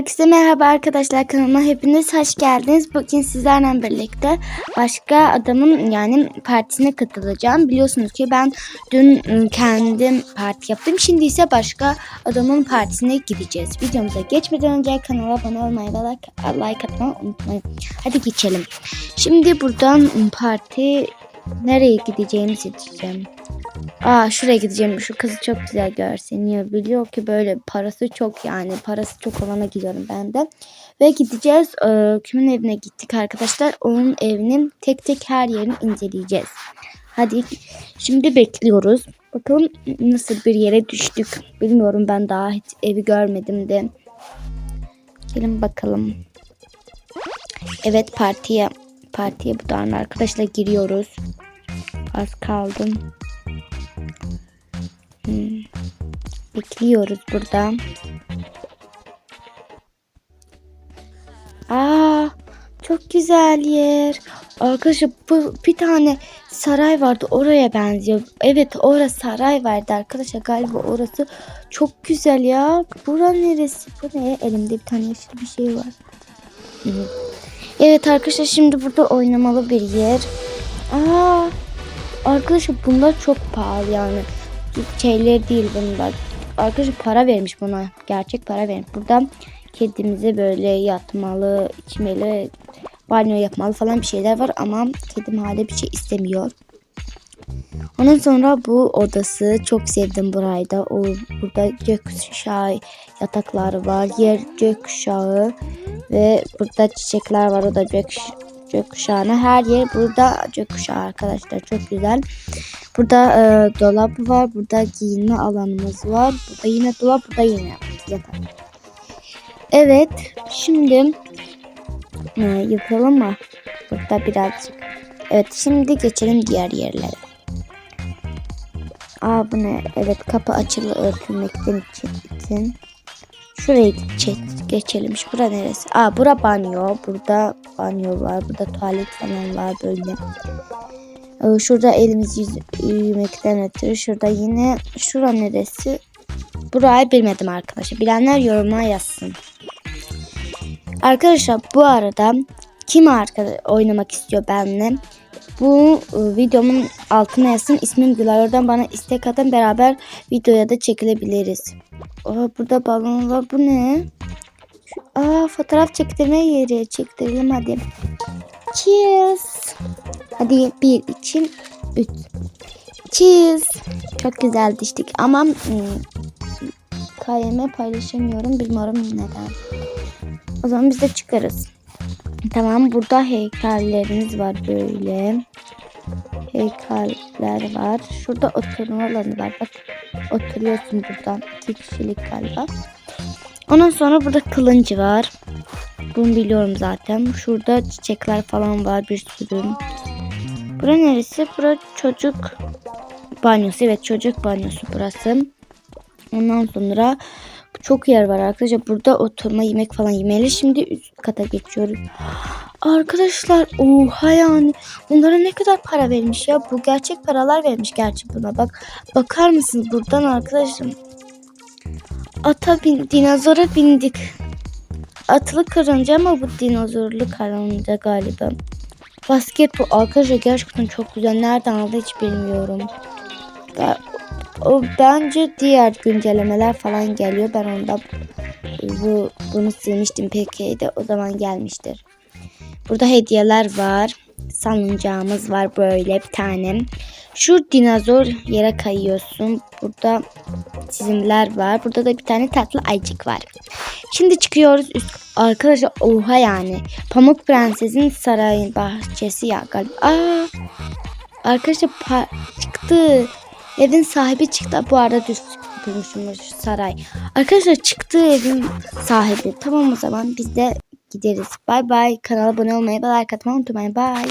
Herkese merhaba arkadaşlar kanalıma hepiniz hoş geldiniz. Bugün sizlerle birlikte başka adamın yani partisine katılacağım. Biliyorsunuz ki ben dün ıı, kendim parti yaptım. Şimdi ise başka adamın partisine gideceğiz. Videomuza geçmeden önce kanala abone olmayı ve like, like atmayı unutmayın. Hadi geçelim. Şimdi buradan parti nereye gideceğimi seçeceğim. Aa şuraya gideceğim. Şu kızı çok güzel görseniyor. Biliyor ki böyle parası çok yani. Parası çok olana gidiyorum ben de. Ve gideceğiz. Ee, kimin evine gittik arkadaşlar? Onun evinin tek tek her yerini inceleyeceğiz. Hadi şimdi bekliyoruz. Bakalım nasıl bir yere düştük. Bilmiyorum ben daha hiç evi görmedim de. Gelin bakalım. Evet partiye partiye bu darın arkadaşlar giriyoruz. Az kaldım. Hmm. Bekliyoruz burada. Aa, çok güzel yer. Arkadaşlar bu bir tane saray vardı oraya benziyor. Evet orası saray vardı arkadaşlar galiba orası çok güzel ya. Bura neresi? Bu ne? Elimde bir tane yeşil bir şey var. Hı. Evet arkadaşlar şimdi burada oynamalı bir yer. Aa, arkadaşlar bunlar çok pahalı yani şeyler değil bunlar. Arkadaşlar para vermiş buna. Gerçek para vermiş. Buradan kedimize böyle yatmalı, içmeli, banyo yapmalı falan bir şeyler var ama kedim hala bir şey istemiyor. Ondan sonra bu odası çok sevdim burayı da. O burada gökkuşağı yatakları var. Yer gökkuşağı ve burada çiçekler var. O da gök gökkuşağına. Her yer burada gökkuşağı arkadaşlar. Çok güzel. Burada e, dolap var. Burada giyinme alanımız var. Burada yine dolap. Burada yine yatak. Evet. Şimdi e, yapalım mı? Burada birazcık. Evet. Şimdi geçelim diğer yerlere. Aa bu ne? Evet kapı açılı örtülmekten için. Şuraya geç, geçelim. Şu bura neresi? Aa bura banyo. Burada banyo var. Burada tuvalet falan var böyle. Ee, Şurada elimiz yüz, yürümekten ötürü. Şurada yine şura neresi? Burayı bilmedim arkadaşlar. Bilenler yoruma yazsın. Arkadaşlar bu arada kim arkadaş oynamak istiyor benimle? Bu e, videomun altına yazsın. İsmim Gülay. Oradan bana istek atın. Beraber videoya da çekilebiliriz. Aa, burada balon var. Bu ne? Aa, fotoğraf çektirme yeri. Çektirelim hadi. Cheers. Hadi bir, iki, üç. Cheers. Çok güzel diştik ama hmm, KYM paylaşamıyorum. Bilmiyorum neden. O zaman biz de çıkarız. Tamam burada heykellerimiz var böyle. Heykeller var. Şurada oturma alanı var. Bak oturuyorsun buradan. iki kişilik galiba. Ondan sonra burada kılıncı var. Bunu biliyorum zaten. Şurada çiçekler falan var bir sürü. Bura neresi? Bura çocuk banyosu. Evet çocuk banyosu burası. Ondan sonra çok yer var arkadaşlar. Burada oturma yemek falan yemeli. Şimdi üst kata geçiyoruz. Arkadaşlar oha yani. Bunlara ne kadar para vermiş ya. Bu gerçek paralar vermiş gerçi buna. Bak bakar mısınız buradan arkadaşlar. Ata bin, dinozora bindik. Atlı karınca ama bu dinozorlu karınca galiba. Basketbol arkadaşlar gerçekten çok güzel. Nereden aldı hiç bilmiyorum. Ben- O bence diğer güncellemeler falan geliyor. Ben onda bu bunu silmiştim PK'de. O zaman gelmiştir. Burada hediyeler var. Salıncağımız var böyle bir tane. Şu dinozor yere kayıyorsun. Burada çizimler var. Burada da bir tane tatlı ayıcık var. Şimdi çıkıyoruz üst. Arkadaşlar oha yani. Pamuk Prenses'in sarayın bahçesi ya galiba. Aa, arkadaşlar çıktı. Evin sahibi çıktı. Bu arada düz kurmuşmuş saray. Arkadaşlar çıktı evin sahibi. Tamam o zaman biz de gideriz. Bay bay. Kanala abone olmayı ve like atmayı unutmayın. Bay.